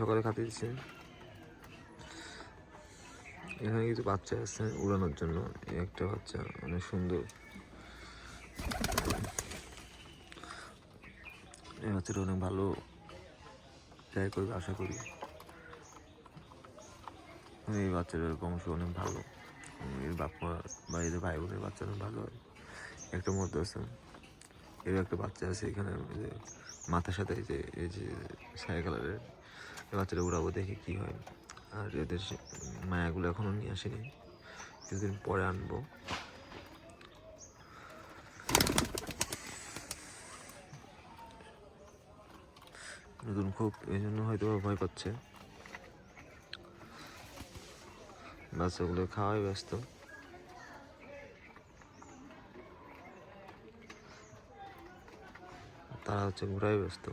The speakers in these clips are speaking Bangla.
সকালে খাতে দিচ্ছে। এখানে কিছু বাচ্চা আছে উড়ানোর জন্য। একটা বাচ্চা অনেক সুন্দর। এই বাচ্চাটা অনেক ভালো। ট্রাই করবে, আশা করি। এই বাচ্চাটার বংশ অনেক ভালো। এর বাপ মা বা এদের ভাই বোনের বাচ্চা অনেক ভালো। হয় একটা মধ্যে আছে। এর একটা বাচ্চা আছে এখানে মাথার সাথে, এই যে এই যে সাই কালারের এই উড়াবো দেখে কি হয়। আর এদের মায়াগুলো এখনও নিয়ে আসেনি। কিছুদিন পরে আনব। নতুন খুব, এই জন্য হয়তো ভয় পাচ্ছে। বাচ্চাগুলো খাওয়াই ব্যস্ত। তারা হচ্ছে ঘুরাই ব্যস্ত।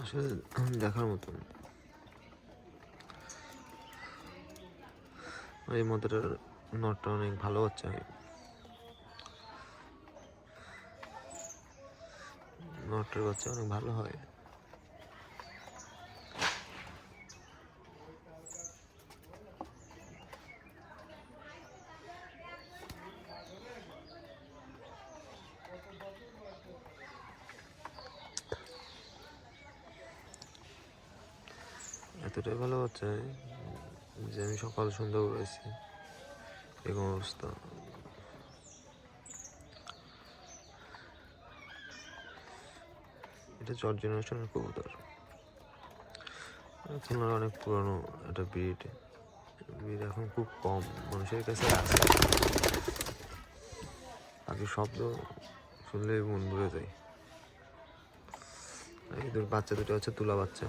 আসলে দেখার মতন। এই মতটার নটটা অনেক ভালো হচ্ছে। আমি নটটার বাচ্চা অনেক ভালো হয়। এতটাই ভালো হচ্ছে যে আমি সকাল সন্ধ্যা উড়াইছি এরকম অবস্থা। এটা চট জেনারেশনের কবুতর। খুলনার অনেক পুরনো একটা ব্রিড। ব্রিড এখন খুব কম। মানুষের কাছে আছে। আগে শব্দ শুনলেই মন ভরে যায়। আর এদের বাচ্চা দুটো হচ্ছে তুলা বাচ্চা।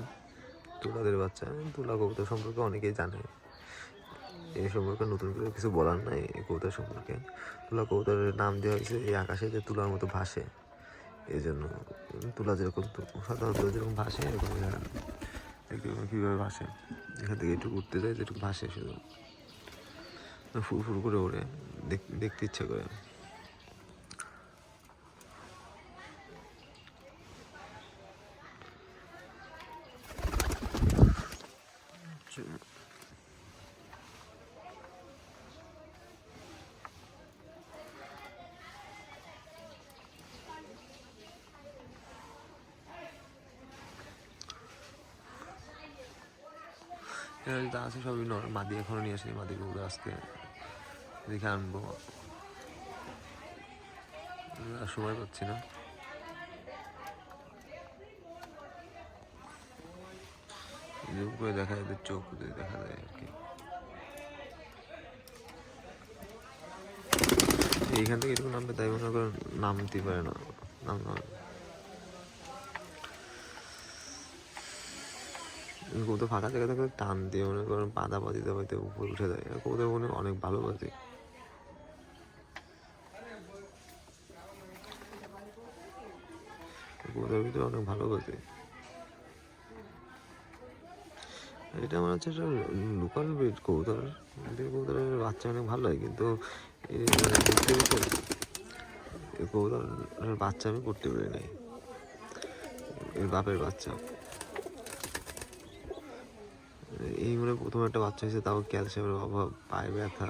তুলাদের বাচ্চা, তুলা কবুতর সম্পর্কে অনেকেই জানে। এই সম্পর্কে নতুন করে কিছু বলার নাই এই কবুতর সম্পর্কে। তুলা কবুতরের নাম দেওয়া হয়েছে, এই আকাশে যে তুলার মতো ভাসে। এই জন্য তুলা যেরকম সাধারণত যেরকম ভাসে, এরকম এরা একটু কীভাবে ভাসে। এখান থেকে একটু উঠতে যায় যেটুকু ভাসে শুধু ফুর ফুর করে ওড়ে, দেখ- দেখতে ইচ্ছে করে। এখানে যা আছে সবই মাদি এখনও নিয়ে আসেনি মাদি কবুতর আজকে দেখে আনব। আর সময় পাচ্ছি না। করে দেখা যায় চোখ যদি দেখা যায় আর কি। এইখান থেকে এটুকু নামবে, তাই মনে করেন নামতে পারে না, নাম নামে কবুতর ফাঁকা জায়গা থাকলে টান দিয়ে মনে করেন পাদা পাতিতে পাইতে উপরে উঠে যায়। কবুতর মনে অনেক ভালো বাজে কবুতর ভিতরে অনেক ভালো বাজে এটা আমার হচ্ছে একটা লোকাল ব্রিড কবুতর। কবুতরের বাচ্চা অনেক ভালো হয়, কিন্তু কবুতরের বাচ্চা আমি করতে পারি নাই। এর বাপের বাচ্চা এই মানে প্রথম একটা বাচ্চা হয়েছে, তাও ক্যালসিয়ামের অভাব, পায়ে ব্যথা,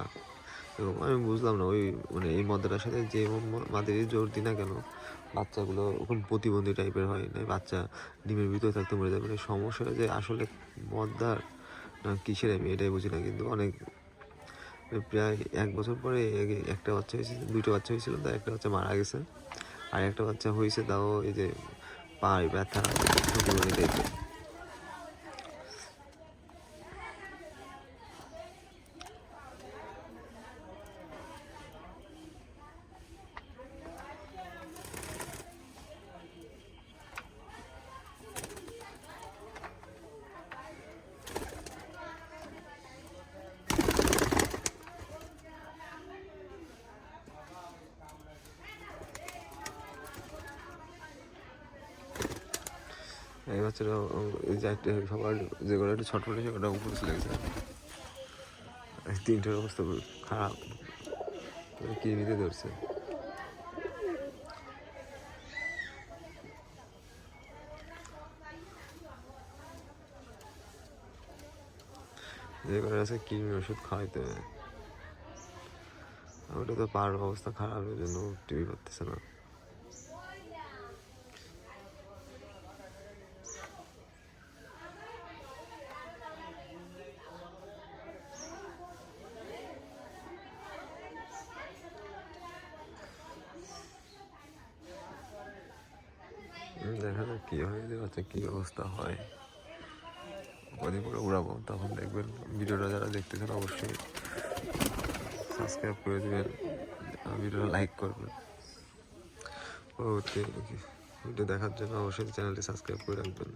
এরকম আমি বুঝলাম না। ওই মানে এই মদ্দাটার সাথে যে মাদের জোর দিই না কেন বাচ্চাগুলো ওরকম প্রতিবন্ধী টাইপের হয় না বাচ্চা ডিমের ভিতরে থাকতে মরে যাবে। মানে সমস্যাটা যে আসলে মদ্দার না কিসের আমি এটাই বুঝি না। কিন্তু অনেক প্রায় এক বছর পরে একটা বাচ্চা হয়েছে, দুইটা বাচ্চা হয়েছিল তা একটা বাচ্চা মারা গেছে। আর একটা বাচ্চা হয়েছে তাও এই যে পায়ে ব্যথা প্রতিবন্ধী টাইপের। বাচ্চাটা এই যে সবার যেগুলো একটু ছটফটে সেগুলো উপরে চলে গেছে। তিনটার অবস্থা খারাপ। কিডনিতে ধরছে? যে করে আছে কিডনির ওষুধ খাওয়াইতে হবে ওটা তো পার অবস্থা খারাপ এই জন্য টিভি করতেছে না। দেখা যাক কি হয় বাচ্চা কি অবস্থা হয়। কদিন পরে উড়াবো তখন দেখবেন ভিডিওটা যারা দেখতেছেন অবশ্যই সাবস্ক্রাইব করে দেবেন ভিডিওটা লাইক করবেন। পরবর্তী ভিডিও দেখার জন্য অবশ্যই চ্যানেলটি সাবস্ক্রাইব করে রাখবেন।